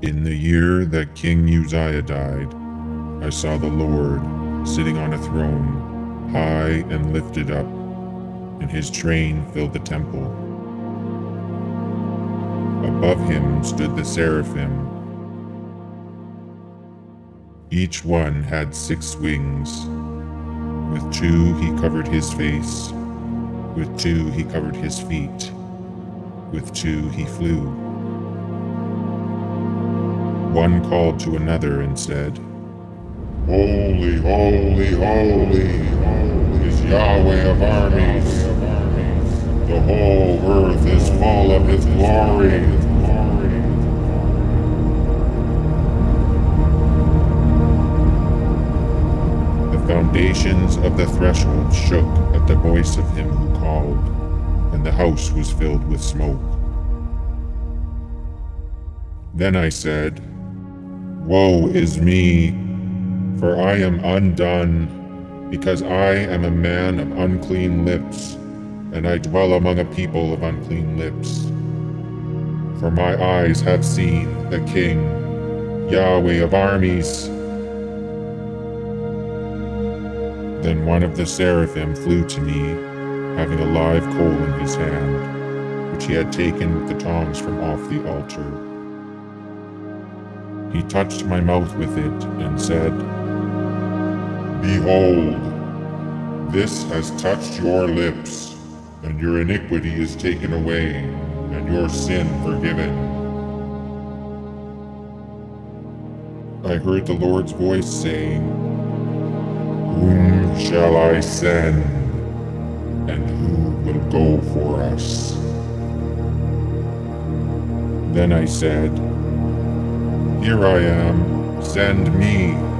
that King Uzziah died, I saw the Lord sitting on a throne, high and lifted up, and his train filled the temple. Above him stood the seraphim. Each one had six wings. With two he covered his face, with two he covered his feet, with two he flew. One called to another and said, Holy, holy, holy, holy is Yahweh of armies. The whole earth is full of his glory. The foundations of the threshold shook at the voice of him who called, and the house was filled with smoke. Then I said, Woe is me, for I am undone, because I am a man of unclean lips, and I dwell among a people of unclean lips. For my eyes have seen the King, Yahweh of armies. Then one of the seraphim flew to me, having a live coal in his hand, which he had taken with the tongs from off the altar. He touched my mouth with it and said, Behold, this has touched your lips, and your iniquity is taken away, and your sin forgiven. I heard the Lord's voice saying, Whom shall I send, and who will go for us? Then I said, Here I am, send me.